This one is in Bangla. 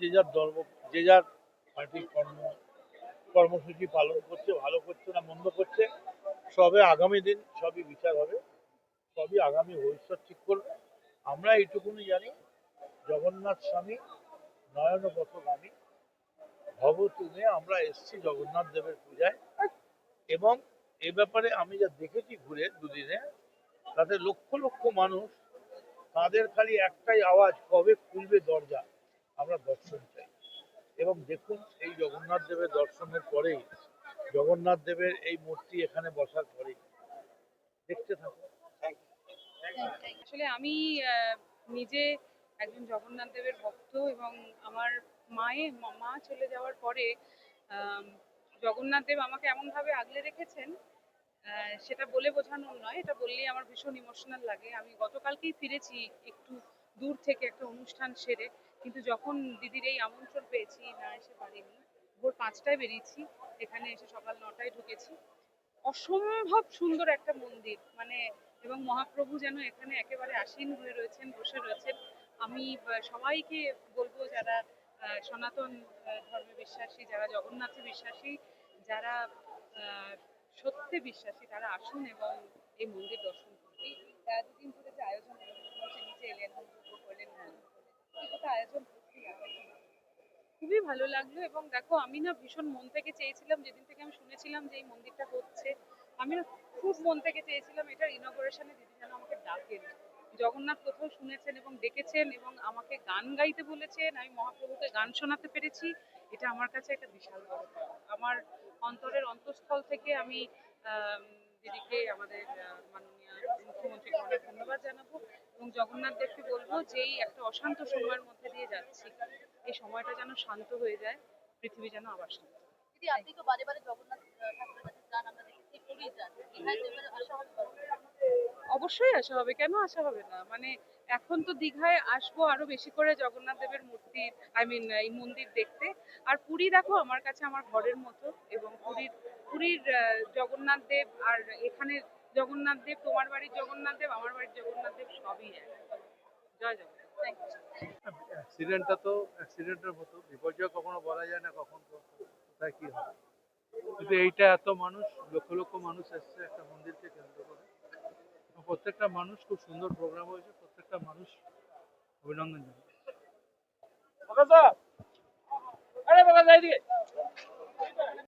যে যার ধর্ম, যে যার পার্টির কর্ম, কর্মসূচি পালন করছে, ভালো করছে না মন্দ করছে, সবে আগামী দিন সবই বিচার হবে, সবই আগামী ভবিষ্যৎ ঠিক করবে। আমরা এইটুকুনি জানি, জগন্নাথ স্বামী নয়ন পথগামী ভব তুমে আমরা এসছি জগন্নাথ দেবের পূজায় এবং এ ব্যাপারে আমি যা দেখেছি ঘুরে দুদিনে, তাতে লক্ষ লক্ষ মানুষ, তাদের খালি একটাই আওয়াজ, কবে খুলবে দরজা? আমরা দর্শন চাই। এবং দেখুন এই জগন্নাথ দেবের দর্শনের পরেই জগন্নাথ দেবের এই মূর্তি এখানে বসার পরেই। দেখতে থাকুন। আসলে আমি নিজে একজন জগন্নাথ দেবের ভক্ত এবং আমার মায়ের মা- মা চলে যাওয়ার পরে জগন্নাথ দেব আমাকে এমনভাবে আগলে রেখেছেন আহ, সেটা বলে বোঝানোর নয় এটা বললেই আমার ভীষণ ইমোশনাল লাগে। আমি গতকালকেই ফিরেছি একটু দূর থেকে একটা অনুষ্ঠান সেরে। কিন্তু যখন দিদির এই আমন্ত্রণ পেয়েছি, না এসে পারিনি, ভোর পাঁচটায় বেরিয়েছি, এখানে এসে সকাল নটায় ঢুকেছি। অসম্ভব সুন্দর একটা মন্দির মানে এবং মহাপ্রভু যেন এখানে একেবারে আসীন হয়ে রয়েছেন, বসে রয়েছেন। আমি সবাইকে বলব যারা সনাতন ধর্মে বিশ্বাসী, যারা জগন্নাথে বিশ্বাসী, যারা সত্যে বিশ্বাসী, তারা আসুন এবং এই মন্দির দর্শন করুন। দুদিন ধরে যে আয়োজন নিচে এলেন করলেন খুবই ভালো লাগল এবং দেখো, আমি না ভীষণ মন থেকে চেয়েছিলাম, যেদিন থেকে আমি শুনেছিলাম যে এই মন্দিরটা হচ্ছে, আমি না খুব মন থেকে চেয়েছিলাম এটার ইনগরেশনে দিদি যেন আমাকে ডাকেন। জগন্নাথ কোথাও শুনেছেন এবং ডেকেছেন এবং আমাকে গান গাইতে বলেছেন, আমি মহাপ্রভুকে গান শোনাতে পেরেছি, এটা আমার কাছে একটা বিশাল বড় আমার অন্তরের অন্তঃস্থল থেকে আমি দিদিকে আমাদের মাননীয় মুখ্যমন্ত্রীকে অনেক ধন্যবাদ জানাব এবং জগন্নাথ দেবকে বলব যে এই একটা অশান্ত সময়ের মধ্যে দিয়ে যাচ্ছি এই সময়টা যেন শান্ত হয়ে যায় পৃথিবী যেন আবার শান্ত দিদি আপনি তো বারে বারে জগন্নাথ ঠাকুরের কাছে যান আমরা দেখেছি পুরী যান। দীঘায় আসা হবে অবশ্যই আসা হবে কেন আসা হবে না? মানে এখন তো দীঘায় আসব আরও বেশি করে জগন্নাথ দেবের মূর্তি আই মিন এই মন্দির দেখতে। আর পুরী দেখো আমার কাছে আমার ঘরের মতো এবং পুরীর পুরীর জগন্নাথ দেব আর এখানে জগন্নাথ দেব তোমার বাড়ির জগন্নাথ দেব আমার বাড়ির জগন্নাথ দেব সবই এক। জয় জগন্নাথ থ্যাংক ইউ অ্যাক্সিডেন্টটা তো অ্যাক্সিডেন্টের মতো বিপর্যয় কখনো বলা যায় না কখন কোথায় কি হবে। কিন্তু এইটা এত মানুষ লক্ষ লক্ষ মানুষ এসছে একটা মন্দিরকে কেন্দ্র করে। প্রত্যেকটা মানুষ খুব সুন্দর প্রোগ্রাম হয়েছে প্রত্যেকটা মানুষ অভিনন্দন জানাই